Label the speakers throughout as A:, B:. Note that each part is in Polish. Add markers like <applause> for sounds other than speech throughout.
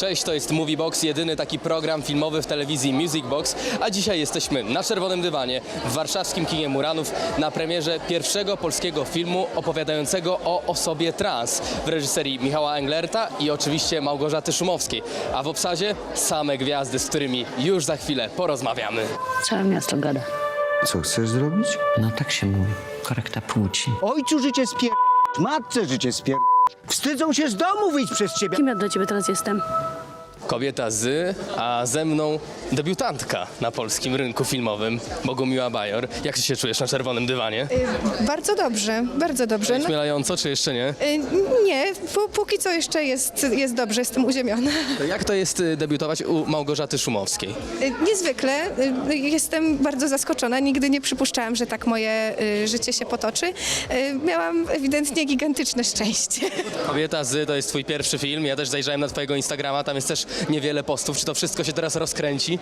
A: Cześć, to jest Movie Box, jedyny taki program filmowy w telewizji Music Box, a dzisiaj jesteśmy na czerwonym dywanie w warszawskim kinie Muranów na premierze pierwszego polskiego filmu opowiadającego o osobie trans w reżyserii Michała Englerta i oczywiście Małgorzaty Szumowskiej, a w obsadzie same gwiazdy, z którymi już za chwilę porozmawiamy.
B: Całe miasto gada.
C: Co chcesz zrobić?
B: No tak się mówi. Korekta płci.
C: Ojcu życie spier... Matce życie spier... Wstydzą się z domu wyjść przez ciebie.
D: Kim ja dla ciebie teraz jestem?
A: Kobieta z, a ze mną debiutantka na polskim rynku filmowym, Bogumiła Bajor. Jak ty się czujesz na czerwonym dywanie?
E: Bardzo dobrze, bardzo dobrze. No,
A: Śmielająco, czy jeszcze nie?
E: y, nie, pó- póki co jeszcze jest, jest dobrze, jestem uziemiona.
A: To jak to jest y, debiutować u Małgorzaty Szumowskiej?
E: Y, Niezwykle, y, jestem bardzo zaskoczona, nigdy nie przypuszczałam, że tak moje y, życie się potoczy. Y, Miałam ewidentnie gigantyczne szczęście.
A: Kobieta z to jest twój pierwszy film. Ja też zajrzałem na twojego Instagrama, tam jest też niewiele postów. Czy to wszystko się teraz rozkręci?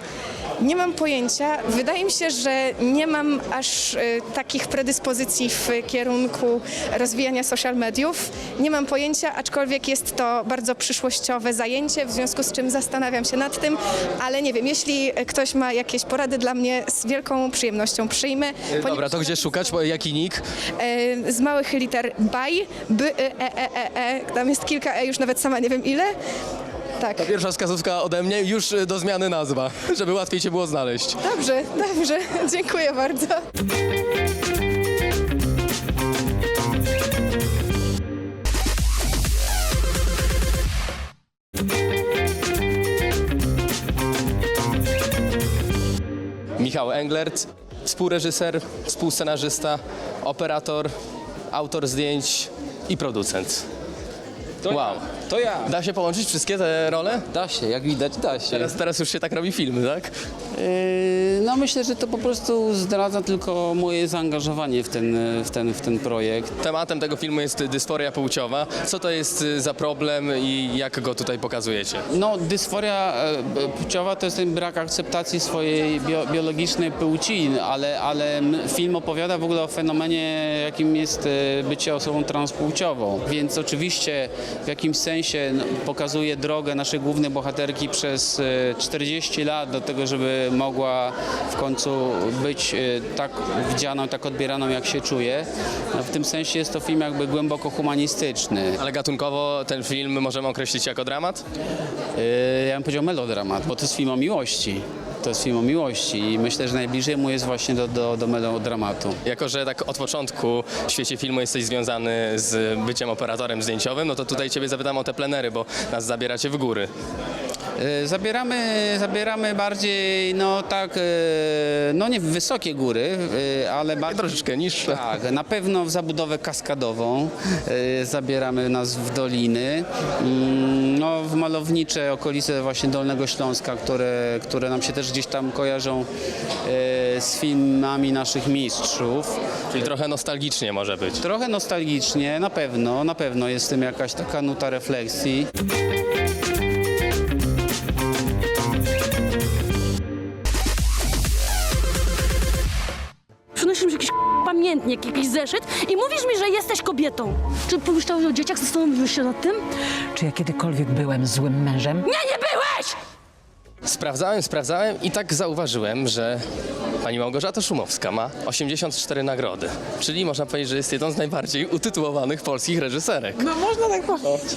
E: Nie mam pojęcia. Wydaje mi się, że nie mam aż y, takich predyspozycji w kierunku rozwijania social mediów. Nie mam pojęcia, aczkolwiek jest to bardzo przyszłościowe zajęcie, w związku z czym zastanawiam się nad tym, ale nie wiem, jeśli ktoś ma jakieś porady dla mnie, z wielką przyjemnością przyjmę.
A: Dobra, to gdzie szukać? Bo Jaki nick?
E: E, z małych liter BAJ, B, E, E, E, E, E, tam jest kilka E, już nawet sama nie wiem ile. Tak.
A: Pierwsza wskazówka ode mnie, już y, do zmiany nazwa, <laughs> żeby łatwiej cię było znaleźć.
E: Dobrze, dobrze. <laughs> Dziękuję bardzo.
A: Michał Englert, współreżyser, współscenarzysta, operator, autor zdjęć i producent. wow.
F: To ja.
A: Da się połączyć wszystkie te role?
F: Da się, jak widać, da się.
A: Teraz, teraz już się tak robi filmy, tak?
F: Yy, no myślę, że to po prostu zdradza tylko moje zaangażowanie w ten, w ten, w ten projekt.
A: Tematem tego filmu jest dysforia płciowa. Co to jest y, za problem i jak go tutaj pokazujecie?
F: No dysforia e, płciowa to jest ten brak akceptacji swojej bio, biologicznej płci, ale, ale m- film opowiada w ogóle o fenomenie, jakim jest e, bycie osobą transpłciową. Więc oczywiście w jakimś sensie no, pokazuje drogę naszej głównej bohaterki przez e, 40 lat do tego, żeby mogła w końcu być e, tak widzianą, tak odbieraną, jak się czuje. No, w tym sensie jest to film jakby głęboko humanistyczny.
A: Ale gatunkowo ten film możemy określić jako dramat?
F: Yy, Ja bym powiedział melodramat, bo to jest film o miłości. To jest film o miłości i myślę, że najbliżej mu jest właśnie do, do, do melodramatu.
A: Jako, że tak od początku w świecie filmu jesteś związany z byciem operatorem zdjęciowym, no to tutaj ciebie zapytam o te plenery, bo nas zabieracie w góry.
F: Yy, Zabieramy, zabieramy bardziej, no tak, yy, no nie w wysokie góry, yy, ale bardziej...
A: Troszeczkę niższe.
F: Tak, na pewno w zabudowę kaskadową zabieramy nas w doliny, Mm, no w malownicze okolice właśnie Dolnego Śląska, które, które nam się też gdzieś tam kojarzą z filmami naszych mistrzów.
A: Czyli trochę nostalgicznie może być.
F: Trochę nostalgicznie, na pewno, na pewno jest w tym jakaś taka nuta refleksji.
D: Pamiętnik, jakiś zeszyt i mówisz mi, że jesteś kobietą. Czy pomyślałeś o dzieciach? Zastanowiłeś się nad tym?
B: Czy ja kiedykolwiek byłem złym mężem?
D: Nie, nie byłeś!
A: Sprawdzałem, sprawdzałem i tak zauważyłem, że pani Małgorzata Szumowska ma 84 nagrody. Czyli można powiedzieć, że jest jedną z najbardziej utytułowanych polskich reżyserek.
G: No można tak powiedzieć.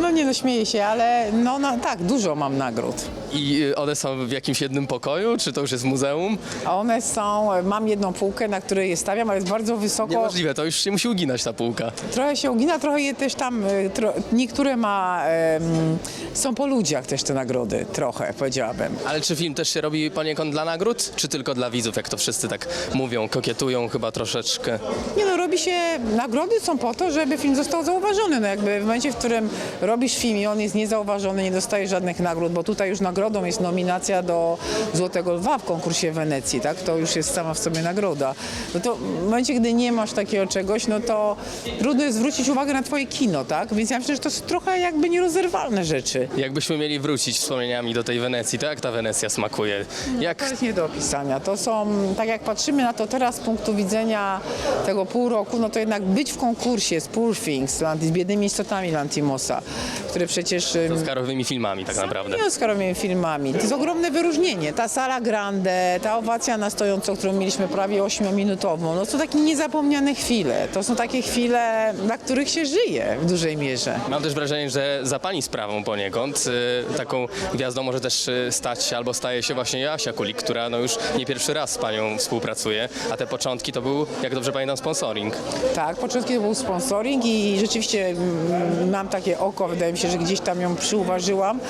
G: No nie no, śmieję się, ale no, no tak, dużo mam nagród.
A: I one są w jakimś jednym pokoju, czy to już jest muzeum?
G: A one są, mam jedną półkę, na której je stawiam, ale jest bardzo wysoko.
A: Niemożliwe, to już się musi uginać ta półka.
G: Trochę się ugina, trochę je też tam, y, tro, niektóre ma, em, są po ludziach też te nagrody, trochę powiedziałabym.
A: Ale czy film też się robi poniekąd dla nagród, czy tylko dla widzów, jak to wszyscy tak mówią, kokietują chyba troszeczkę?
G: Nie no, robi się, nagrody są po to, żeby film został zauważony. No jakby w momencie, w którym robisz film i on jest niezauważony, nie dostajesz żadnych nagród, bo tutaj już nagrody nagrodą jest nominacja do Złotego Lwa w konkursie Wenecji, tak? To już jest sama w sobie nagroda. No to w momencie, gdy nie masz takiego czegoś, no to trudno jest zwrócić uwagę na twoje kino, tak? Więc ja myślę, że to są trochę jakby nierozerwalne rzeczy.
A: Jakbyśmy mieli wrócić wspomnieniami do tej Wenecji, to jak ta Wenecja smakuje?
G: To
A: Jak
G: jest nie do opisania. To są, tak jak patrzymy na to teraz z punktu widzenia tego pół roku, no to jednak być w konkursie z Poor Things, z biednymi istotami Lantimosa, które przecież... ym,
A: Oscarowymi filmami tak naprawdę.
G: Nie Oscarowymi filmami. To jest ogromne wyróżnienie. Ta sala grande, ta owacja na stojąco, którą mieliśmy prawie 8-minutową, no to takie niezapomniane chwile. To są takie chwile, dla których się żyje w dużej mierze.
A: Mam też wrażenie, że za pani sprawą poniekąd y, taką gwiazdą może też y, stać albo staje się właśnie Joasia Kulik, która no już nie pierwszy raz z panią współpracuje, a te początki to był, jak dobrze pamiętam, sponsoring.
G: Tak, początki to był sponsoring i rzeczywiście mm, mam takie oko, wydaje mi się, że gdzieś tam ją przyuważyłam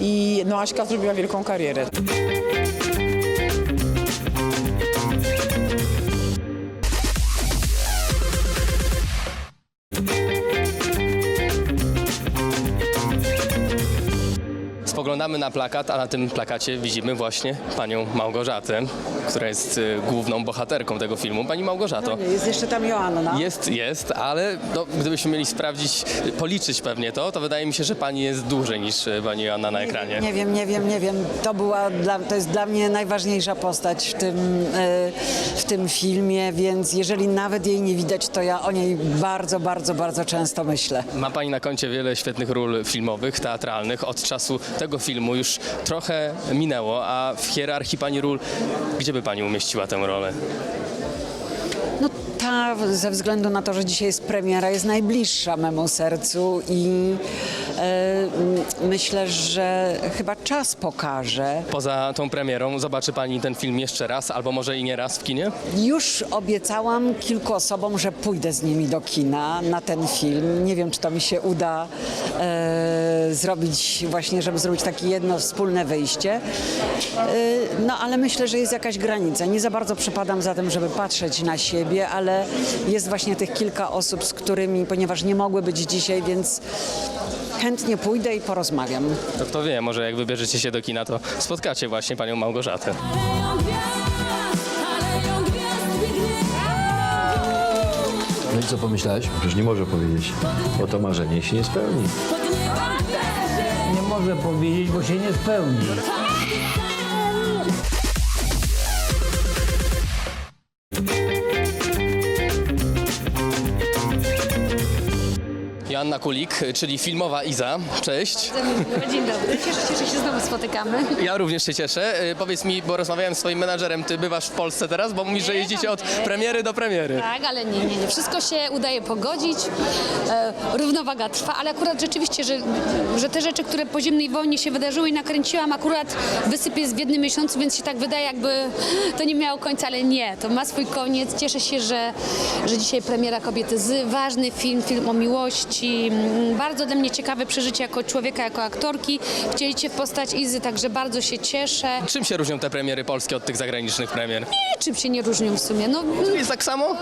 G: i no Aśka zrobiła wielką karierę.
A: Spoglądamy na plakat, a na tym plakacie widzimy właśnie panią Małgorzatę, która jest y, główną bohaterką tego filmu. Pani Małgorzato.
H: Jest jeszcze tam Joanna.
A: Jest, jest, ale no, gdybyśmy mieli sprawdzić, y, policzyć pewnie to, to wydaje mi się, że pani jest dłużej niż y, pani Joanna na ekranie.
H: Nie wiem, nie wiem, nie wiem. To była dla, to jest dla mnie najważniejsza postać w tym, e, w tym filmie, więc jeżeli nawet jej nie widać, to ja o niej bardzo, bardzo, bardzo często myślę.
A: Ma pani na koncie wiele świetnych ról filmowych, teatralnych. Od czasu tego filmu już trochę minęło, a w hierarchii pani ról, gdzie by pani umieściła tę rolę?
H: Ta ze względu na to, że dzisiaj jest premiera, jest najbliższa memu sercu i e, myślę, że chyba czas pokaże.
A: Poza tą premierą zobaczy pani ten film jeszcze raz, albo może i nie raz w kinie?
H: Już obiecałam kilku osobom, że pójdę z nimi do kina na ten film. Nie wiem, czy to mi się uda e, zrobić właśnie, żeby zrobić takie jedno wspólne wyjście. E, no ale myślę, że jest jakaś granica. Nie za bardzo przepadam za tym, żeby patrzeć na siebie, ale jest właśnie tych kilka osób, z którymi, ponieważ nie mogły być dzisiaj, więc chętnie pójdę i porozmawiam.
A: To kto wie, może jak wybierzecie się do kina, to spotkacie właśnie panią Małgorzatę.
I: No i co pomyślałeś? Przecież nie może powiedzieć, bo to marzenie się nie spełni.
J: Nie może powiedzieć, bo się nie spełni.
A: Joanna Kulik, czyli filmowa Iza. Cześć.
D: Dzień dobry, cieszę się, że się znowu spotykamy.
A: Ja również się cieszę. Y, Powiedz mi, bo rozmawiałem z swoim menadżerem, ty bywasz w Polsce teraz, bo mówisz, że jeździcie od premiery do premiery.
D: Tak, ale nie, nie, nie. Wszystko się udaje pogodzić. E, równowaga trwa, ale akurat rzeczywiście, że, że te rzeczy, które po zimnej wojnie się wydarzyły i nakręciłam, akurat wysypię w jednym miesiącu, więc się tak wydaje, jakby to nie miało końca, ale nie. To ma swój koniec. Cieszę się, że, że dzisiaj premiera Kobiety z. Ważny film, film o miłości. Mm, Bardzo dla mnie ciekawe przeżycie jako człowieka, jako aktorki. Wcielić się w postać Izy, także bardzo się cieszę.
A: Czym się różnią te premiery polskie od tych zagranicznych premier?
D: Czym się nie różnią w sumie? No,
A: Jest tak samo?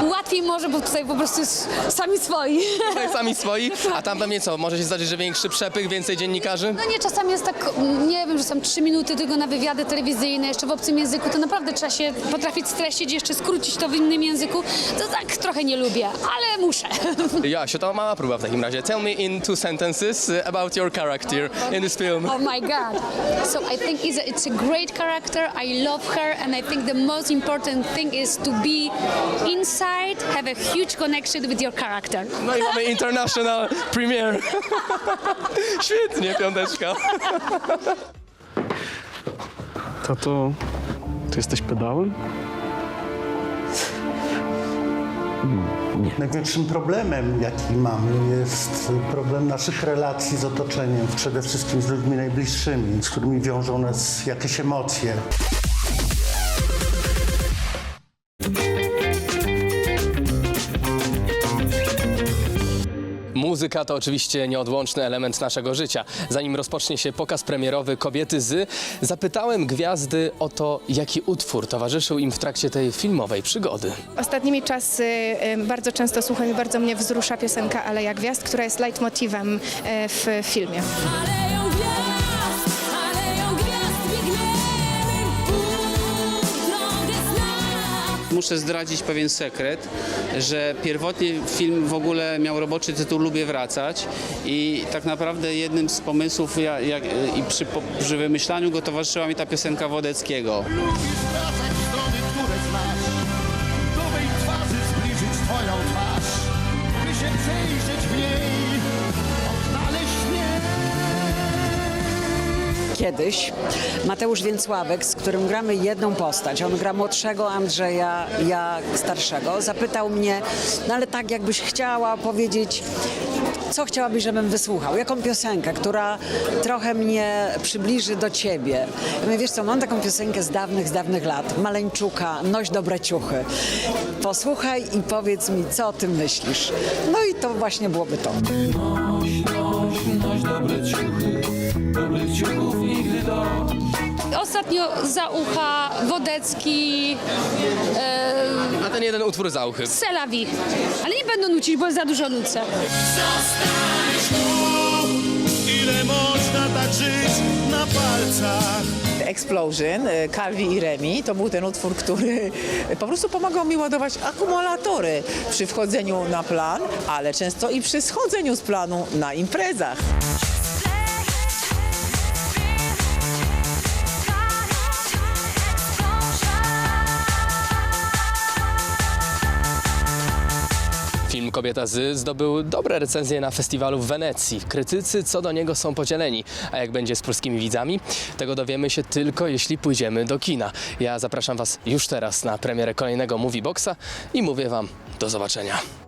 D: no łatwiej może, bo tutaj po prostu jest sami swoi.
A: Tak sami swoi, a tam pewnie co, może się zdarzyć, że większy przepych, więcej dziennikarzy?
D: No nie, czasami jest tak, nie wiem, że są trzy minuty tylko na wywiady telewizyjne, jeszcze w obcym języku, to naprawdę trzeba się potrafić streścić, jeszcze skrócić to w innym języku. To tak trochę nie lubię, ale muszę.
A: Joasiu, to mała próba w takim razie. Tell me in two sentences about your character in this film.
D: Oh my God. So I think it's a, it's a great character. I love her, and I think the most important thing is to be inside, have a huge connection with your character.
A: No i mamy international premiere. <laughs> Świetnie, piąteczka.
K: Tato, ty jesteś pedałem?
L: Największym problemem, jaki mamy, jest problem naszych relacji z otoczeniem, przede wszystkim z ludźmi najbliższymi, z którymi wiążą nas jakieś emocje.
A: Muzyka to oczywiście nieodłączny element naszego życia. Zanim rozpocznie się pokaz premierowy Kobiety z, zapytałem gwiazdy o to, jaki utwór towarzyszył im w trakcie tej filmowej przygody.
E: Ostatnimi czasy y, bardzo często słucham i bardzo mnie wzrusza piosenka Aleja Gwiazd, która jest leitmotivem y, w filmie.
F: Muszę zdradzić pewien sekret, że pierwotnie film w ogóle miał roboczy tytuł Lubię wracać i tak naprawdę jednym z pomysłów ja, i przy, przy wymyślaniu go towarzyszyła mi ta piosenka Wodeckiego.
M: Wracać
H: Kiedyś Mateusz Więcławek, z którym gramy jedną postać, on gra młodszego Andrzeja, ja starszego, zapytał mnie, no ale tak jakbyś chciała powiedzieć, co chciałabyś, żebym wysłuchał? Jaką piosenkę, która trochę mnie przybliży do ciebie? Ja mówię, wiesz co, mam taką piosenkę z dawnych, z dawnych lat, Maleńczuka, Noś dobre ciuchy. Posłuchaj i powiedz mi, co o tym myślisz. No i to właśnie byłoby to.
D: Ostatnio za ucha Wodecki, e,
A: A ten jeden utwór za uchy.
D: Selawi. Ale nie będę nucić, bo za dużo nucę.
M: Zostaniesz tu Ile można tak żyć na palcach
G: Explosion, e, Calvi i Remi, to był ten utwór, który po prostu pomagał mi ładować akumulatory przy wchodzeniu na plan, ale często i przy schodzeniu z planu na imprezach.
A: Kobieta Z zdobył dobre recenzje na festiwalu w Wenecji. Krytycy co do niego są podzieleni. A jak będzie z polskimi widzami? Tego dowiemy się tylko jeśli pójdziemy do kina. Ja zapraszam Was już teraz na premierę kolejnego Movie Boxa i mówię Wam do zobaczenia.